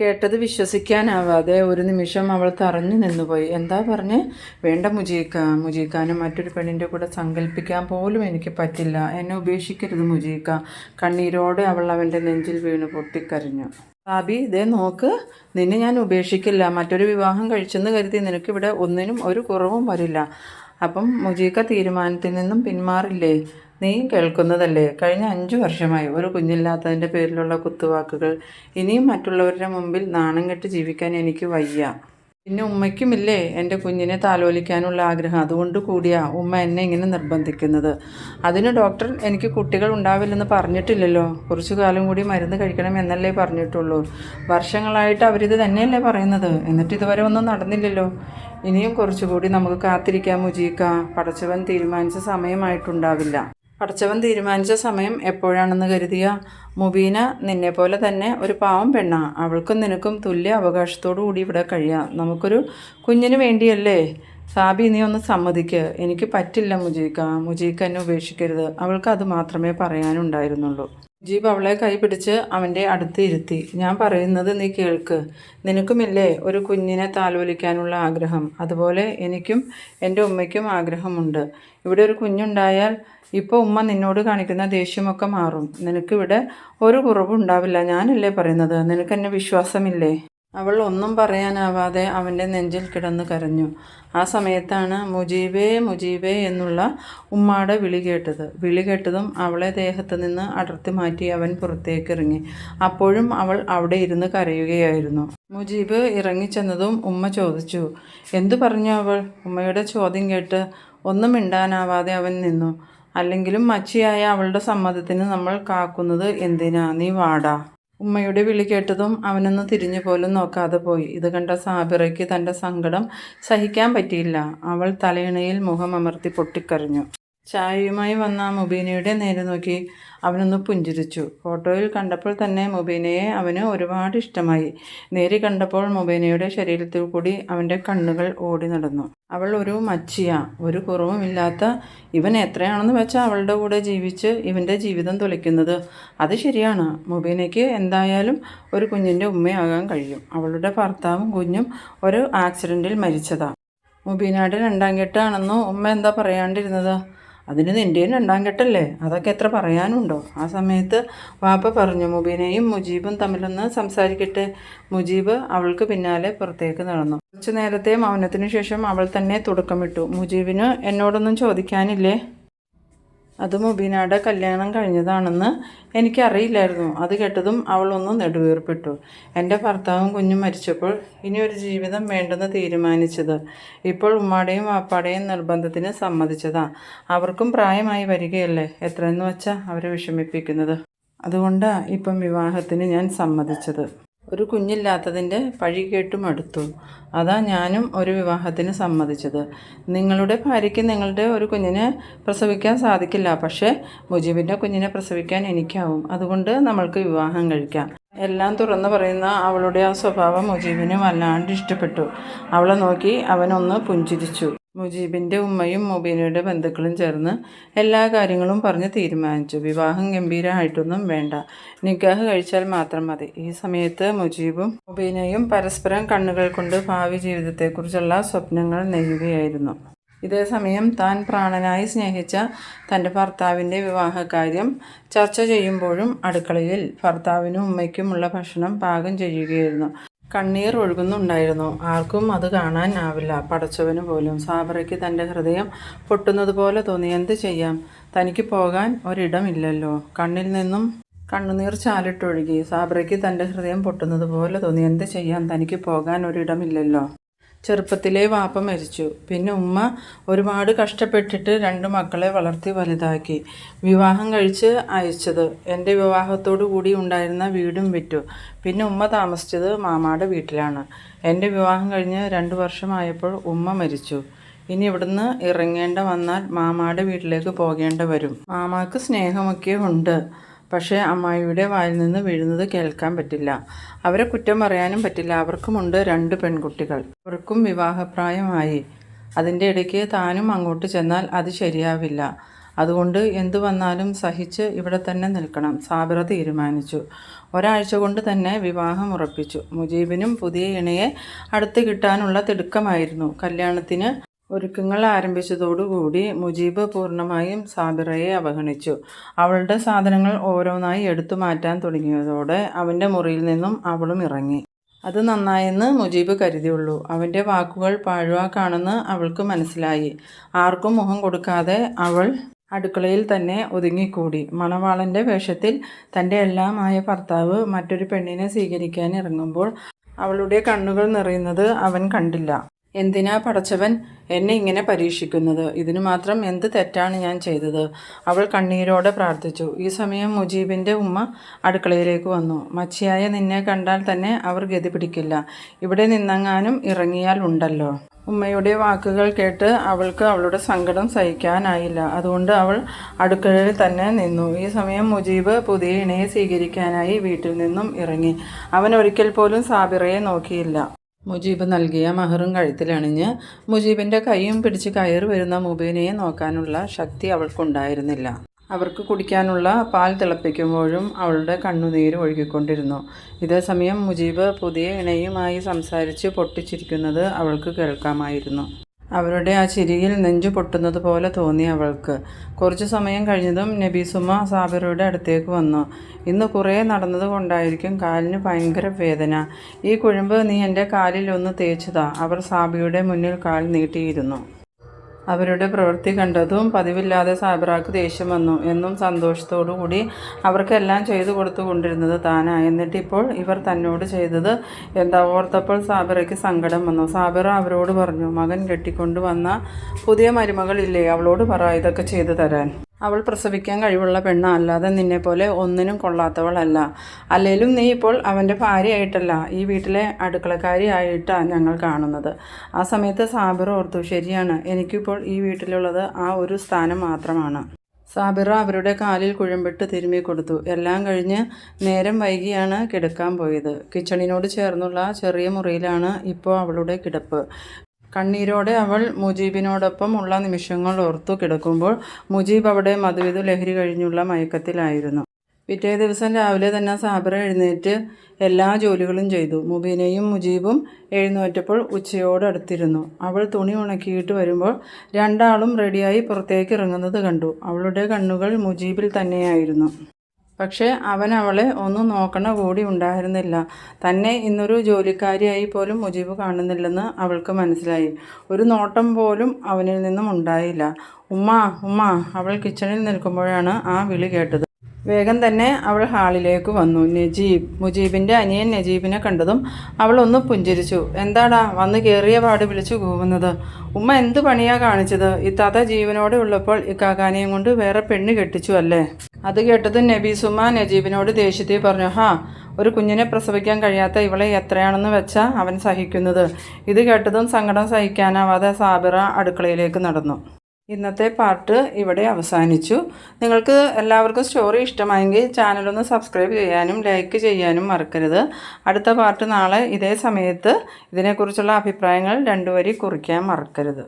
കേട്ടത് വിശ്വസിക്കാനാവാതെ ഒരു നിമിഷം അവൾ തറഞ്ഞു നിന്നുപോയി. എന്താ പറഞ്ഞ്? വേണ്ട മുജീക്ക മുജീക്കാനും മറ്റൊരു പെണ്ണിന്റെ കൂടെ സങ്കല്പിക്കാൻ പോലും എനിക്ക് പറ്റില്ല. എന്നെ ഉപേക്ഷിക്കരുത് മുജീക്ക. കണ്ണീരോടെ അവൾ അവന്റെ നെഞ്ചിൽ വീണ് പൊട്ടിക്കരഞ്ഞു. ബാബി ഇതേ നോക്ക്. നിന്നെ ഞാൻ ഉപേക്ഷിക്കില്ല. മറ്റൊരു വിവാഹം കഴിച്ചെന്ന് കരുതി നിനക്കിവിടെ ഒന്നിനും ഒരു കുറവും വരില്ല. അപ്പം മുജീക്ക തീരുമാനത്തിൽ നിന്നും പിന്മാറില്ലേ? നീ കേൾക്കുന്നതല്ലേ? കഴിഞ്ഞ അഞ്ചു വർഷമായി ഒരു കുഞ്ഞില്ലാത്തതിന്റെ പേരിലുള്ള കുത്തുവാക്കുകൾ. ഇനിയും മറ്റുള്ളവരുടെ മുമ്പിൽ നാണം കെട്ട് ജീവിക്കാൻ എനിക്ക് വയ്യ. പിന്നെ ഉമ്മയ്ക്കുമില്ലേ എന്റെ കുഞ്ഞിനെ താലോലിക്കാനുള്ള ആഗ്രഹം? അതുകൊണ്ട് കൂടിയാ ഉമ്മ എന്നെ ഇങ്ങനെ നിർബന്ധിക്കുന്നത്. അതിന് ഡോക്ടർ എനിക്ക് കുട്ടികൾ ഉണ്ടാവില്ലെന്ന് പറഞ്ഞിട്ടില്ലല്ലോ. കുറച്ചു കാലം കൂടി മരുന്ന് കഴിക്കണം എന്നല്ലേ പറഞ്ഞിട്ടുള്ളൂ. വർഷങ്ങളായിട്ട് അവരിത് തന്നെയല്ലേ പറയുന്നത്. എന്നിട്ട് ഇതുവരെ ഒന്നും നടന്നില്ലല്ലോ. ഇനിയും കുറച്ചുകൂടി നമുക്ക് കാത്തിരിക്കാം മുജീക്ക. പടച്ചവൻ തീരുമാനിച്ച സമയമായിട്ടുണ്ടാവില്ല. പടച്ചവൻ തീരുമാനിച്ച സമയം എപ്പോഴാണെന്ന് കരുതിയ മുബീന നിന്നെപ്പോലെ തന്നെ ഒരു പാവം പെണ്ണാ. അവൾക്കും നിനക്കും തുല്യ അവകാശത്തോടു കൂടി ഇവിടെ കഴിയാം. നമുക്കൊരു കുഞ്ഞിന് വേണ്ടിയല്ലേ? സാബി നീ ഒന്ന് സമ്മതിക്ക്. എനിക്ക് പറ്റില്ല മുജീക്ക. മുജീക്ക എന്നെ ഉപേക്ഷിക്കരുത്. അവൾക്ക് അത് മാത്രമേ പറയാനുണ്ടായിരുന്നുള്ളൂ. മുജീബ് അവളെ കൈ പിടിച്ച് അവന്റെ അടുത്ത് ഇരുത്തി. ഞാൻ പറയുന്നത് നീ കേൾക്ക്. നിനക്കുമില്ലേ ഒരു കുഞ്ഞിനെ താലോലിക്കാനുള്ള ആഗ്രഹം? അതുപോലെ എനിക്കും എന്റെ ഉമ്മയ്ക്കും ആഗ്രഹമുണ്ട്. ഇവിടെ ഒരു കുഞ്ഞുണ്ടായാൽ ഇപ്പോൾ ഉമ്മ നിന്നോട് കാണിക്കുന്ന ദേഷ്യമൊക്കെ മാറും. നിനക്കിവിടെ ഒരു കുറവും ഉണ്ടാവില്ല ഞാനല്ലേ പറയുന്നത്? നിനക്കെന്നെ വിശ്വാസമില്ലേ? അവൾ ഒന്നും പറയാനാവാതെ അവന്റെ നെഞ്ചിൽ കിടന്ന് കരഞ്ഞു. ആ സമയത്താണ് മുജീബേ മുജീബേ എന്നുള്ള ഉമ്മാടെ വിളി കേട്ടത്. വിളി കേട്ടതും അവളെ ദേഹത്ത് നിന്ന് അടർത്തി മാറ്റി അവൻ പുറത്തേക്ക് ഇറങ്ങി അപ്പോഴും അവൾ അവിടെ ഇരുന്ന് കരയുകയായിരുന്നു. മുജീബ് ഇറങ്ങിച്ചെന്നതും ഉമ്മ ചോദിച്ചു എന്തു പറഞ്ഞു അവൾ? ഉമ്മയുടെ ചോദ്യം കേട്ട് ഒന്നും മിണ്ടാനാവാതെ അവൻ നിന്നു. അല്ലെങ്കിലും മച്ചിയായ അവളുടെ സമ്മതത്തിന് നമ്മൾ കാക്കുന്നത് എന്തിനാ? നീ വാടാ. ഉമ്മയുടെ വിളി കേട്ടതും അവനൊന്ന് തിരിഞ്ഞു പോലും നോക്കാതെ പോയി. ഇത് കണ്ട സാബിറയ്ക്ക് തന്റെ സങ്കടം സഹിക്കാൻ പറ്റിയില്ല. അവൾ തലയിണയിൽ മുഖം അമർത്തി പൊട്ടിക്കരഞ്ഞു. ചായയുമായി വന്ന മുബീനയുടെ നേരെ നോക്കി അവനൊന്ന് പുഞ്ചിരിച്ചു. ഫോട്ടോയിൽ കണ്ടപ്പോൾ തന്നെ മുബീനയെ അവന് ഒരുപാട് ഇഷ്ടമായി. നേരി കണ്ടപ്പോൾ മുബീനയുടെ ശരീരത്തിൽ കൂടി അവന്റെ കണ്ണുകൾ ഓടി നടന്നു. അവൾ ഒരു മച്ചിയ ഒരു കുറവുമില്ലാത്ത ഇവൻ എത്രയാണെന്ന് വെച്ചാൽ അവളുടെ കൂടെ ജീവിച്ച് ഇവന്റെ ജീവിതം തുലയ്ക്കുന്നത്. അത് ശരിയാണ്. മുബീനയ്ക്ക് എന്തായാലും ഒരു കുഞ്ഞിന്റെ ഉമ്മയാകാൻ കഴിയും. അവളുടെ ഭർത്താവും കുഞ്ഞും ഒരു ആക്സിഡന്റിൽ മരിച്ചതാണ് മുബീനയുടെ രണ്ടാം കെട്ടാണെന്നോ ഉമ്മ എന്താ പറയാണ്ടിരുന്നത്? അതിന് നിന്റെയും രണ്ടാം കെട്ടല്ലേ? അതൊക്കെ എത്ര പറയാനുണ്ടോ? ആ സമയത്ത് വാപ്പ പറഞ്ഞു മുബീനയും മുജീബും തമ്മിലൊന്ന് സംസാരിക്കട്ടെ. മുജീബ് അവൾക്ക് പിന്നാലെ പുറത്തേക്ക് നടന്നു. കുറച്ചു നേരത്തെ മൗനത്തിനു ശേഷം അവൾ തന്നെ തുടക്കമിട്ടു. മുജീബിന് എന്നോടൊന്നും ചോദിക്കാനില്ലേ? അത് മുബീനയുടെ കല്യാണം കഴിഞ്ഞതാണെന്ന് എനിക്കറിയില്ലായിരുന്നു. അത് കേട്ടതും അവളൊന്ന് നെടുവീർപ്പിട്ടു. എന്റെ ഭർത്താവും കുഞ്ഞും മരിച്ചപ്പോൾ ഇനി ഒരു ജീവിതം വേണ്ടെന്ന് തീരുമാനിച്ചത്. ഇപ്പോൾ ഉമ്മാടെയും വാപ്പാടെയും നിർബന്ധത്തിന് സമ്മതിച്ചതാ. അവർക്കും പ്രായമായി വരികയല്ലേ? എത്രയെന്ന് വെച്ചാൽ അവരെ വിഷമിപ്പിക്കുന്നത്. അതുകൊണ്ടാണ് ഇപ്പം വിവാഹത്തിന് ഞാൻ സമ്മതിച്ചത്. ഒരു കുഞ്ഞില്ലാത്തതിന്റെ പഴി കേട്ടും അടുത്തു അതാ ഞാനും ഒരു വിവാഹത്തിന് സമ്മതിച്ചത്. നിങ്ങളുടെ ഭാര്യയ്ക്ക് നിങ്ങളുടെ ഒരു കുഞ്ഞിനെ പ്രസവിക്കാൻ സാധിക്കില്ല. പക്ഷേ മുജീബിന്റെ കുഞ്ഞിനെ പ്രസവിക്കാൻ എനിക്കാവും. അതുകൊണ്ട് നമ്മൾക്ക് വിവാഹം കഴിക്കാം. എല്ലാം തുറന്നു പറയുന്ന അവളുടെ ആ സ്വഭാവം മുജീബിന് വല്ലാണ്ട് ഇഷ്ടപ്പെട്ടു. അവളെ നോക്കി അവനൊന്ന് പുഞ്ചിരിച്ചു. മുജീബിന്റെ ഉമ്മയും മുബീനയുടെ ബന്ധുക്കളും ചേർന്ന് എല്ലാ കാര്യങ്ങളും പറഞ്ഞ് തീരുമാനിച്ചു. വിവാഹം ഗംഭീരമായിട്ടൊന്നും വേണ്ട. നിഗാഹ് കഴിച്ചാൽ മാത്രം മതി. ഈ സമയത്ത് മുജീബും മുബീനയും പരസ്പരം കണ്ണുകൾ കൊണ്ട് ഭാവി ജീവിതത്തെക്കുറിച്ചുള്ള സ്വപ്നങ്ങൾ നെയ്യുകയായിരുന്നു. ഇതേസമയം താൻ പ്രാണനായി സ്നേഹിച്ച തന്റെ ഭർത്താവിന്റെ വിവാഹകാര്യം ചർച്ച ചെയ്യുമ്പോഴും അടുക്കളയിൽ ഭർത്താവിനും ഉമ്മയ്ക്കുമുള്ള ഭക്ഷണം പാകം ചെയ്യുകയായിരുന്നു. കണ്ണീർ ഒഴുകുന്നുണ്ടായിരുന്നു. ആർക്കും അത് കാണാൻ ആവില്ല. പടച്ചവന് പോലും സാബറയ്ക്ക് തന്റെ ഹൃദയം പൊട്ടുന്നത് പോലെ തോന്നി. എന്ത് ചെയ്യാം? തനിക്ക് പോകാൻ ഒരിടമില്ലല്ലോ. കണ്ണിൽ നിന്നും കണ്ണുനീർ ചാലിട്ടൊഴുകി സാബറയ്ക്ക് തന്റെ ഹൃദയം പൊട്ടുന്നത് പോലെ തോന്നി. എന്ത് ചെയ്യാം? തനിക്ക് പോകാൻ ഒരിടമില്ലല്ലോ. ചെറുപ്പത്തിലെ വാപ്പ മരിച്ചു. പിന്നെ ഉമ്മ ഒരുപാട് കഷ്ടപ്പെട്ടിട്ട് രണ്ട് മക്കളെ വളർത്തി വലുതാക്കി. വിവാഹം കഴിച്ച് അയച്ചത്. എന്റെ വിവാഹത്തോടു കൂടി ഉണ്ടായിരുന്ന വീടും വിറ്റു. പിന്നെ ഉമ്മ താമസിച്ചത് മാമാടെ വീട്ടിലാണ്. എന്റെ വിവാഹം കഴിഞ്ഞ് രണ്ട് വർഷമായപ്പോൾ ഉമ്മ മരിച്ചു. ഇനി ഇവിടുന്ന് ഇറങ്ങേണ്ട വന്നാൽ മാമാടെ വീട്ടിലേക്ക് പോകേണ്ട വരും. മാമാക്ക് സ്നേഹമൊക്കെ ഉണ്ട്. പക്ഷേ അമ്മായിയുടെ വായിൽ നിന്ന് വീഴുന്നത് കേൾക്കാൻ പറ്റില്ല. അവരെ കുറ്റം പറയാനും പറ്റില്ല. അവർക്കുമുണ്ട് രണ്ട് പെൺകുട്ടികൾ. അവർക്കും വിവാഹപ്രായമായി. അതിന്റെ ഇടയ്ക്ക് താനും അങ്ങോട്ട് ചെന്നാൽ അത് ശരിയാവില്ല. അതുകൊണ്ട് എന്തു വന്നാലും സഹിച്ച് ഇവിടെ തന്നെ നിൽക്കണം. സാബിറ തീരുമാനിച്ചു. ഒരാഴ്ച കൊണ്ട് തന്നെ വിവാഹം ഉറപ്പിച്ചു. മുജീബിനും പുതിയ ഇണയെ അടുത്ത് കിട്ടാനുള്ള തിടുക്കമായിരുന്നു. കല്യാണത്തിന് ഒരുക്കങ്ങൾ ആരംഭിച്ചതോടുകൂടി മുജീബ് പൂർണമായും സാബിറയെ അവഗണിച്ചു. അവളുടെ സാധനങ്ങൾ ഓരോന്നായി എടുത്തു മാറ്റാൻ തുടങ്ങിയതോടെ അവന്റെ മുറിയിൽ നിന്നും അവളും ഇറങ്ങി. അത് നന്നായെന്ന് മുജീബ് കരുതിയുള്ളൂ. അവന്റെ വാക്കുകൾ പാഴുവാക്കാണെന്ന് അവൾക്ക് മനസ്സിലായി. ആർക്കും മുഖം കൊടുക്കാതെ അവൾ അടുക്കളയിൽ തന്നെ ഒതുങ്ങിക്കൂടി. മണവാളന്റെ വേഷത്തിൽ തന്റെ എല്ലാമായ ഭർത്താവ് മറ്റൊരു പെണ്ണിനെ സ്വീകരിക്കാൻ ഇറങ്ങുമ്പോൾ അവളുടെ കണ്ണുകൾ നിറയുന്നത് അവൻ കണ്ടില്ല. എന്തിനാ പടച്ചവൻ എന്നെ ഇങ്ങനെ പരീക്ഷിക്കുന്നത്? ഇതിനു മാത്രം എന്ത് തെറ്റാണ് ഞാൻ ചെയ്തത്? അവൾ കണ്ണീരോടെ പ്രാർത്ഥിച്ചു. ഈ സമയം മുജീബിന്റെ ഉമ്മ അടുക്കളയിലേക്ക് വന്നു. മച്ചിയായ നിന്നെ കണ്ടാൽ തന്നെ അവർ ഗതി പിടിക്കില്ല. ഇവിടെ നിന്നങ്ങാനും ഇറങ്ങിയാൽ ഉണ്ടല്ലോ. ഉമ്മയുടെ വാക്കുകൾ കേട്ട് അവൾക്ക് അവളുടെ സങ്കടം സഹിക്കാനായില്ല. അതുകൊണ്ട് അവൾ അടുക്കളയിൽ തന്നെ നിന്നു. ഈ സമയം മുജീബ് പുതിയ ഇണയെ സ്വീകരിക്കാനായി വീട്ടിൽ നിന്നും ഇറങ്ങി. അവൻ ഒരിക്കൽ പോലും സാബിറയെ നോക്കിയില്ല. മുജീബ് നൽകിയ മഹറും കഴുത്തിലണിഞ്ഞ് മുജീബിന്റെ കൈയും പിടിച്ച് കയറി വരുന്ന മുബീനയെ നോക്കാനുള്ള ശക്തി അവൾക്കുണ്ടായിരുന്നില്ല. അവർക്ക് കുടിക്കാനുള്ള പാൽ തിളപ്പിക്കുമ്പോഴും അവളുടെ കണ്ണുനീര് ഒഴുകിക്കൊണ്ടിരുന്നു. ഇതേസമയം മുജീബ് പുതിയ ഇണയുമായി സംസാരിച്ച് പൊട്ടിച്ചിരിക്കുന്നത് അവൾക്ക് കേൾക്കാമായിരുന്നു. അവരുടെ ആ ചിരിയിൽ നെഞ്ചു പൊട്ടുന്നത് പോലെ തോന്നി അവൾക്ക്. കുറച്ചു സമയം കഴിഞ്ഞതും നബീസുമ സാബിറയുടെ അടുത്തേക്ക് വന്നു. ഇന്ന് കുറേ നടന്നത് കൊണ്ടായിരിക്കും കാലിന് ഭയങ്കര വേദന. ഈ കുഴമ്പ് നീ എന്റെ കാലിൽ ഒന്ന് തേച്ചതാ. അവർ സാബിയുടെ മുന്നിൽ കാൽ നീട്ടിയിരുന്നു. അവരുടെ പ്രവൃത്തി കണ്ടതും പതിവില്ലാതെ സാബിറാക്ക് ദേഷ്യം വന്നു എന്നും സന്തോഷത്തോടു കൂടി അവർക്കെല്ലാം ചെയ്തു കൊടുത്തു കൊണ്ടിരുന്നത് താനാ. എന്നിട്ടിപ്പോൾ ഇവർ തന്നോട് ചെയ്തത് എന്താ? ഓർത്തപ്പോൾ സാബിറയ്ക്ക് സങ്കടം വന്നു. സാബിറ അവരോട് പറഞ്ഞു മകൻ കെട്ടിക്കൊണ്ടു വന്ന പുതിയ മരുമകളില്ലേ അവളോട് പറ ഇതൊക്കെ ചെയ്തു തരാൻ. അവൾ പ്രസവിക്കാൻ കഴിവുള്ള പെണ്ണ. അല്ലാതെ നിന്നെപ്പോലെ ഒന്നിനും കൊള്ളാത്തവളല്ല. അല്ലേലും നീ ഇപ്പോൾ അവന്റെ ഭാര്യയായിട്ടല്ല ഈ വീട്ടിലെ അടുക്കളക്കാരിയായിട്ടാണ് ഞങ്ങൾ കാണുന്നത്. ആ സമയത്ത് സാബിർ ഓർത്തു ശരിയാണ് എനിക്കിപ്പോൾ ഈ വീട്ടിലുള്ളത് ആ ഒരു സ്ഥാനം മാത്രമാണ്. സാബിറ അവരുടെ കാലിൽ കുഴമ്പിട്ട് തിരുമ്മി കൊടുത്തു. എല്ലാം കഴിഞ്ഞ് നേരം വൈകിയാണ് കിടക്കാൻ പോയത്. കിച്ചണിനോട് ചേർന്നുള്ള ചെറിയ മുറിയിലാണ് ഇപ്പോൾ അവളുടെ കിടപ്പ്. കണ്ണീരോടെ അവൾ മുജീബിനോടൊപ്പം ഉള്ള നിമിഷങ്ങൾ ഓർത്തു കിടക്കുമ്പോൾ മുജീബ് അവിടെ മധുവിധു ലഹരി കഴിഞ്ഞുള്ള മയക്കത്തിലായിരുന്നു. പിറ്റേ ദിവസം രാവിലെ തന്നെ സാബറ എഴുന്നേറ്റ് എല്ലാ ജോലികളും ചെയ്തു. മുബീനയും മുജീബും എഴുന്നേറ്റപ്പോൾ ഉച്ചയോടടുത്തിരുന്നു. അവൾ തുണി ഉണക്കിയിട്ട് വരുമ്പോൾ രണ്ടാളും റെഡിയായി പുറത്തേക്ക് ഇറങ്ങുന്നത് കണ്ടു. അവളുടെ കണ്ണുകൾ മുജീബിൽ തന്നെയായിരുന്നു. പക്ഷേ അവൻ അവളെ ഒന്നും നോക്കണ കൂടി ഉണ്ടായിരുന്നില്ല. തന്നെ ഇന്നൊരു ജോലിക്കാരിയായി പോലും മുജീബ് കാണുന്നില്ലെന്ന് അവൾക്ക് മനസ്സിലായി. ഒരു നോട്ടം പോലും അവനിൽ നിന്നും ഉണ്ടായില്ല. ഉമ്മ ഉമ്മ അവൾ കിച്ചണിൽ നിൽക്കുമ്പോഴാണ് ആ വിളി കേട്ടത്. വേഗം തന്നെ അവൾ ഹാളിലേക്ക് വന്നു. നജീബ് മുജീബിന്റെ അനിയൻ നജീബിനെ കണ്ടതും അവൾ ഒന്ന് പുഞ്ചിരിച്ചു. എന്താടാ വന്ന് കയറിയ പാട് വിളിച്ചു പോകുന്നത് ഉമ്മ എന്ത് പണിയാ കാണിച്ചത്? ഇത്താത്ത ജീവനോടെ ഉള്ളപ്പോൾ ഇക്കാക്കാനെയും കൊണ്ട് വേറെ പെണ്ണ് കെട്ടിച്ചു അല്ലേ? അത് കേട്ടതും നബീസുമ നജീബിനോട് ദേഷ്യത്തിൽ പറഞ്ഞു ഹാ ഒരു കുഞ്ഞിനെ പ്രസവിക്കാൻ കഴിയാത്ത ഇവളെ എത്രയാണെന്ന് വെച്ചാൽ അവൻ സഹിക്കുന്നത്? ഇത് കേട്ടതും സങ്കടം സഹിക്കാനാവാതെ സാബിറ അടുക്കളയിലേക്ക് നടന്നു. ഇന്നത്തെ പാർട്ട് ഇവിടെ അവസാനിച്ചു. നിങ്ങൾക്ക് എല്ലാവർക്കും സ്റ്റോറി ഇഷ്ടമായെങ്കിൽ ചാനലൊന്ന് സബ്സ്ക്രൈബ് ചെയ്യാനും ലൈക്ക് ചെയ്യാനും മറക്കരുത്. അടുത്ത പാർട്ട് നാളെ ഇതേ സമയത്ത് ഇതിനെക്കുറിച്ചുള്ള അഭിപ്രായങ്ങൾ രണ്ടുവരി കുറിക്കാൻ മറക്കരുത്.